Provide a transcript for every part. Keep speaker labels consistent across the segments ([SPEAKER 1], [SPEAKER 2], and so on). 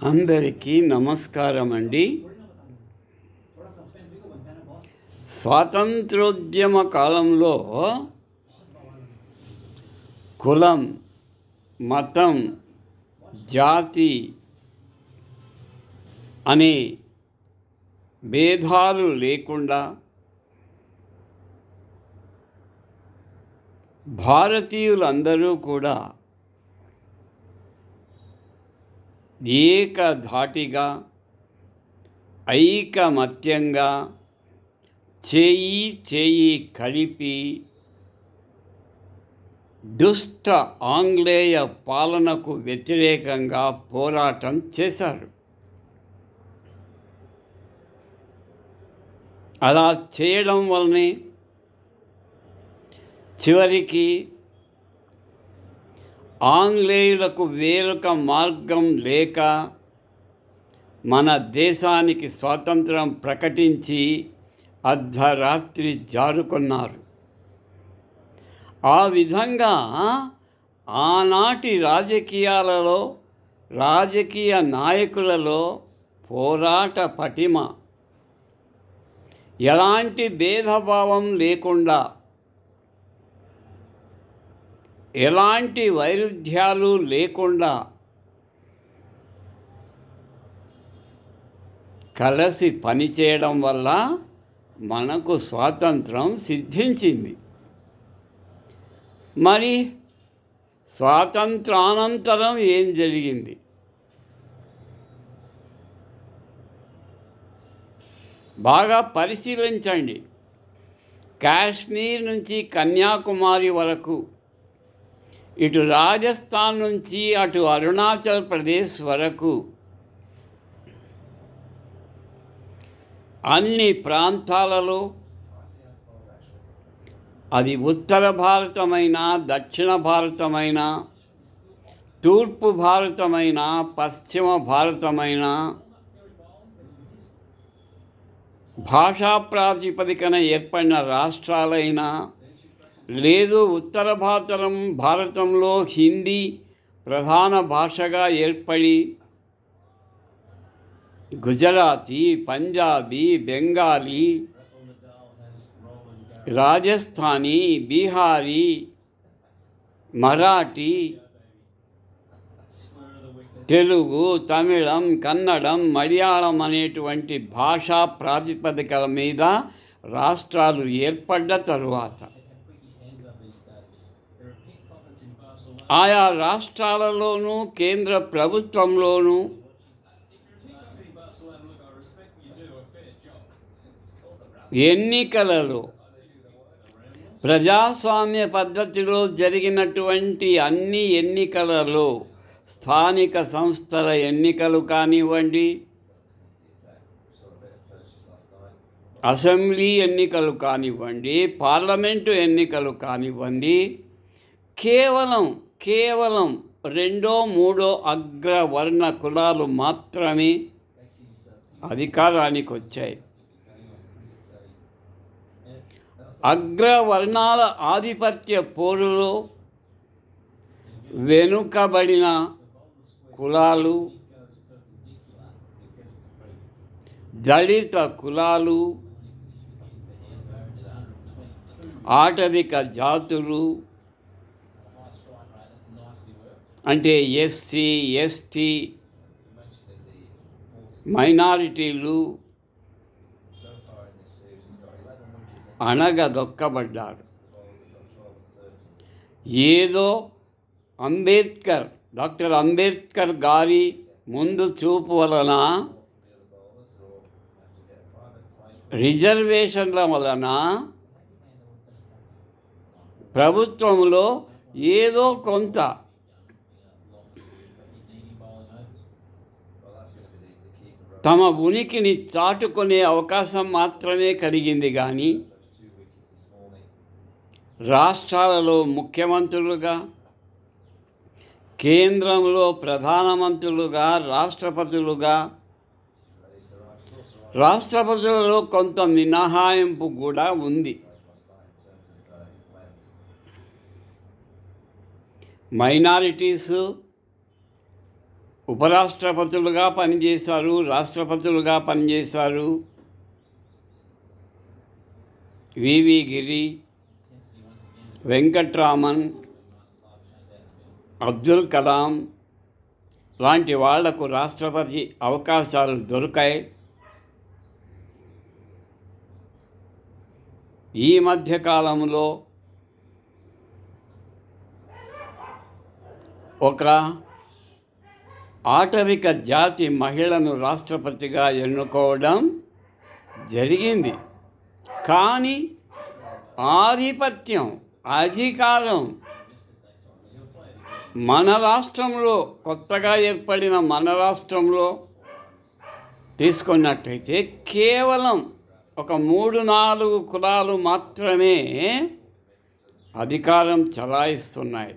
[SPEAKER 1] అందరికీ నమస్కారం అండి స్వాతంత్రోద్యమ కాలంలో కులం మతం జాతి అనే భేదాలు లేకుండా భారతీయులందరూ కూడా ఏకధాటిగా ఐకమత్యంగా చేయి చేయి కలిపి దుష్ట ఆంగ్లేయ పాలనకు వ్యతిరేకంగా పోరాటం చేశారు. అలా చేయడం వల్లనే చివరికి ఆంగ్లేయులకు వేరొక మార్గం లేక మన దేశానికి స్వాతంత్రం ప్రకటించి అర్ధరాత్రి జారుకున్నారు. ఆ విధంగా ఆనాటి రాజకీయాలలో రాజకీయ నాయకులలో పోరాట పటిమ. ఎలాంటి భేదభావం లేకుండా ఎలాంటి వైరుధ్యాలు లేకుండా కలిసి పనిచేయడం వల్ల మనకు స్వాతంత్రం సిద్ధించింది. మరి స్వాతంత్రానంతరం ఏం జరిగింది? బాగా పరిశీలించండి. కాశ్మీర్ నుంచి కన్యాకుమారి వరకు ఇటు రాజస్థాన్ నుంచి అటు అరుణాచల్ ప్రదేశ్ వరకు అన్ని ప్రాంతాలలో అది ఉత్తర భారతమైన దక్షిణ భారతమైన తూర్పు భారతమైన పశ్చిమ భారతమైన భాషా ప్రాతిపదికన ఏర్పడిన రాష్ట్రాలైనా లేదు ఉత్తర భారతం భారతంలో హిందీ ప్రధాన భాషగా ఏర్పడి గుజరాతీ పంజాబీ బెంగాలీ రాజస్థానీ బీహారీ మరాఠీ తెలుగు తమిళం కన్నడం మలయాళం అనేటువంటి భాషా ప్రాతిపదికల మీద రాష్ట్రాలు ఏర్పడ్డ తరువాత. ఆయా రాష్ట్రాలలోనూ కేంద్ర ప్రభుత్వంలోనూ. ఎన్నికలలో ప్రజాస్వామ్య పద్ధతిలో జరిగినటువంటి అన్ని ఎన్నికలలో స్థానిక సంస్థల ఎన్నికలు కానివ్వండి అసెంబ్లీ ఎన్నికలు కానివ్వండి పార్లమెంటు ఎన్నికలు కానివ్వండి కేవలం కేవలం రెండో మూడో అగ్రవర్ణ కులాలు మాత్రమే అధికారానికి వచ్చాయి. అగ్రవర్ణాల ఆధిపత్య పోరులో వెనుకబడిన కులాలు దళిత కులాలు ఆటవిక జాతులు అంటే ఎస్సీ ఎస్టీ మైనారిటీలు అణగదొక్కబడ్డారు. ఏదో అంబేద్కర్ డాక్టర్ అంబేద్కర్ గారి ముందు చూపు వలన రిజర్వేషన్ల వలన ప్రభుత్వంలో ఏదో కొంత తమ ఉనికిని చాటుకునే అవకాశం మాత్రమే కలిగింది కానీ రాష్ట్రాలలో ముఖ్యమంత్రులుగా కేంద్రంలో ప్రధానమంత్రులుగా రాష్ట్రపతులుగా రాష్ట్రపతులలో కొంత మినహాయింపు కూడా ఉంది. మైనారిటీసు ఉపరాష్ట్రపతులుగా పనిచేశారు రాష్ట్రపతులుగా పనిచేశారు. వివి గిరి వెంకట్రామన్ అబ్దుల్ కలాం లాంటి వాళ్ళకు రాష్ట్రపతి అవకాశాలు దొరికాయి. ఈ మధ్య కాలంలో ఒక ఆటవిక జాతి మహిళను రాష్ట్రపతిగా ఎన్నుకోవడం జరిగింది. కానీ ఆధిపత్యం అధికారం మన రాష్ట్రంలో కొత్తగా ఏర్పడిన మన రాష్ట్రంలో తీసుకున్నట్టయితే కేవలం ఒక మూడు నాలుగు కులాలు మాత్రమే అధికారం చలాయిస్తున్నాయి.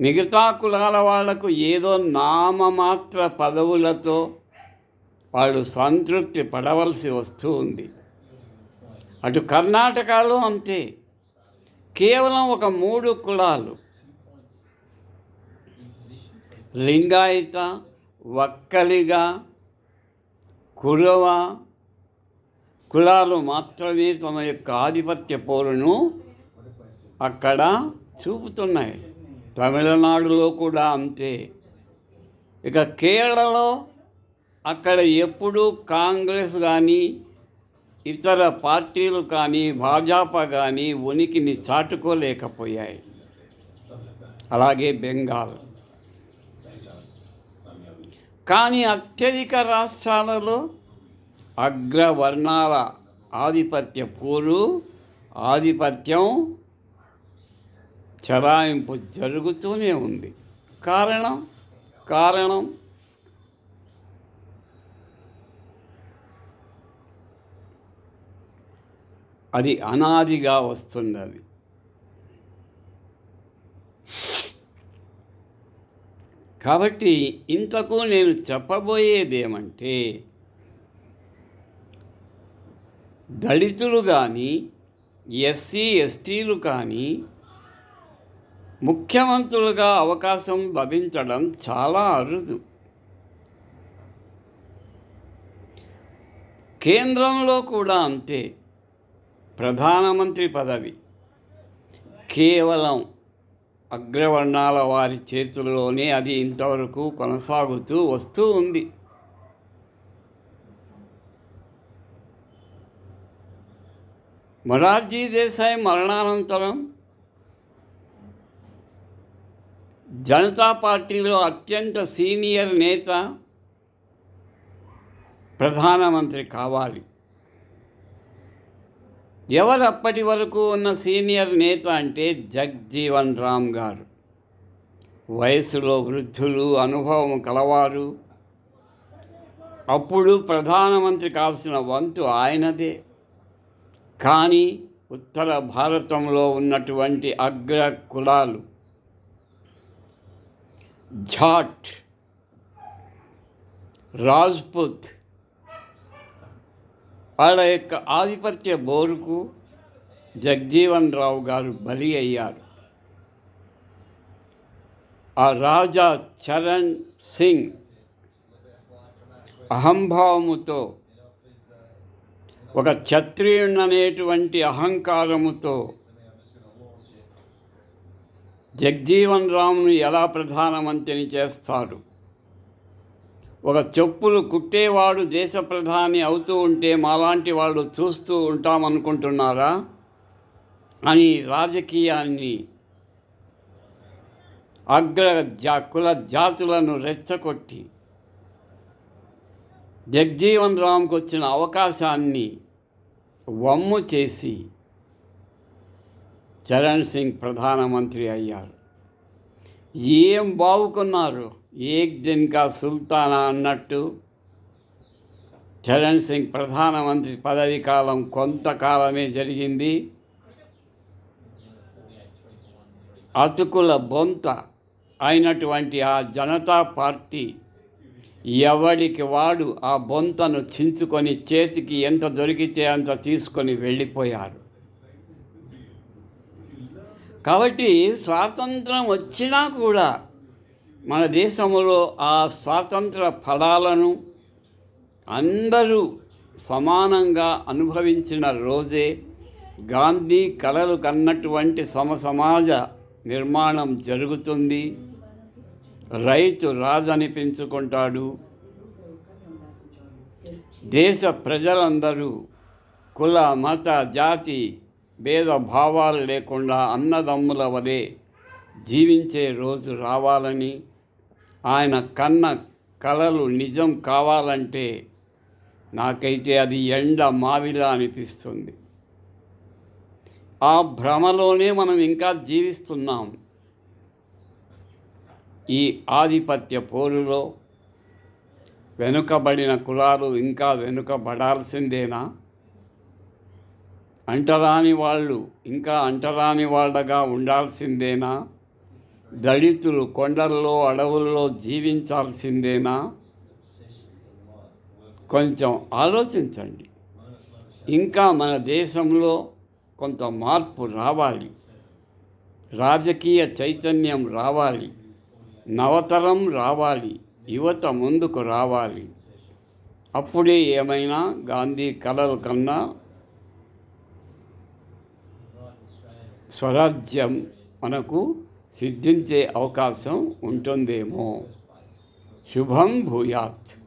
[SPEAKER 1] మిగతా కులాల వాళ్ళకు ఏదో నామమాత్ర పదవులతో వాళ్ళు సంతృప్తి పడవలసి వస్తూ ఉంది. అటు కర్ణాటకలో అంతే. కేవలం ఒక మూడు కులాలు. లింగాయత వక్కలిగా కురవ కులాలు మాత్రమే తమ యొక్క ఆధిపత్య పోరును అక్కడ చూపుతున్నాయి. తమిళనాడులో కూడా అంతే. ఇక కేరళలో అక్కడ ఎప్పుడూ కాంగ్రెస్ కానీ ఇతర పార్టీలు కానీ భాజపా కానీ ఉనికిని చాటుకోలేకపోయాయి. అలాగే బెంగాల్. కానీ అత్యధిక రాష్ట్రాలలో అగ్రవర్ణాల ఆధిపత్య పోరు ఆధిపత్యం చలాయింపు జరుగుతూనే ఉంది. కారణం కారణం. అది అనాదిగా వస్తున్నది. కాబట్టి ఇంతకు నేను చెప్పబోయేది ఏమంటే దళితులు కానీ ఎస్సీ ఎస్టీలు కానీ ముఖ్యమంత్రులుగా అవకాశం లభించడం చాలా అరుదు. కేంద్రంలో కూడా అంతే. ప్రధానమంత్రి పదవి. కేవలం అగ్రవర్ణాల వారి చేతుల్లోనే అది ఇంతవరకు కొనసాగుతూ వస్తూ ఉంది. మొరార్జీ దేశాయ్ మరణానంతరం జనతా పార్టీలో అత్యంత సీనియర్ నేత ప్రధానమంత్రి కావాలి. ఎవరు అప్పటి వరకు ఉన్న సీనియర్ నేత అంటే జగ్జీవన్ రామ్ గారు. వయసులో వృద్ధులు అనుభవం కలవారు. అప్పుడు ప్రధానమంత్రి కావాల్సిన వంతు ఆయనదే. కానీ ఉత్తర భారతంలో ఉన్నటువంటి అగ్ర కులాలు జాట్ రాజ్పుత్ వాళ్ళ యొక్క ఆధిపత్య బోరుకు జగ్జీవన్ రావు గారు బలి అయ్యారు. ఆ రాజా చరణ్ సింగ్ అహంభావముతో ఒక క్షత్రియుణ్ణనేటువంటి అహంకారముతో జగ్జీవన్ రామ్ను ఎలా ప్రధానమంత్రిని చేస్తారు ఒక చెప్పులు కుట్టేవాడు దేశ ప్రధాని అవుతూ ఉంటే మాలాంటి వాళ్ళు చూస్తూ ఉంటామనుకుంటున్నారా? అని రాజకీయాన్ని అగ్ర జా కుల జాతులను రెచ్చగొట్టి జగ్జీవన్ రామ్కి వచ్చిన అవకాశాన్ని వమ్ము చేసి చరణ్ సింగ్ ప్రధానమంత్రి అయ్యారు. ఏం బావుకున్నారు? ఏక్ దిన్ కా సుల్తానా అన్నట్టు చరణ్ సింగ్ ప్రధానమంత్రి పదవి కాలం కొంతకాలమే జరిగింది. అతుకుల బొంత అయినటువంటి ఆ జనతా పార్టీ ఎవడికి వాడు ఆ బొంతను చించుకొని చేతికి ఎంత దొరికితే అంత తీసుకొని వెళ్ళిపోయారు. కాబట్టి స్వాతంత్రం వచ్చినా కూడా మన దేశంలో ఆ స్వాతంత్ర ఫలాలను అందరూ సమానంగా అనుభవించిన రోజే గాంధీ కలలు కన్నటువంటి సమసమాజ నిర్మాణం జరుగుతుంది. రైతు రాజనిపించుకుంటాడు దేశ ప్రజలందరూ కుల మత జాతి భేదభావాలు లేకుండా అన్నదమ్ముల వలె జీవించే రోజు రావాలని ఆయన కన్న కలలు నిజం కావాలంటే నాకైతే అది ఎండ మావిలా అనిపిస్తుంది. ఆ భ్రమలోనే మనం ఇంకా జీవిస్తున్నాం. ఈ ఆధిపత్య పోరులో వెనుకబడిన కులాలు ఇంకా వెనుకబడాల్సిందేనా? అంటరాని వాళ్ళు ఇంకా అంటరాని వాళ్ళగా ఉండాల్సిందేనా? దళితులు కొండల్లో అడవుల్లో జీవించాల్సిందేనా? కొంచెం ఆలోచించండి. ఇంకా మన దేశంలో కొంత మార్పు రావాలి. రాజకీయ చైతన్యం రావాలి. నవతరం రావాలి. యువత ముందుకు రావాలి. అప్పుడే ఏమైనా గాంధీ కలలు కన్నా స్వరాజ్యం మనకు సిద్ధించే అవకాశం ఉంటుందేమో. శుభం భూయాత్.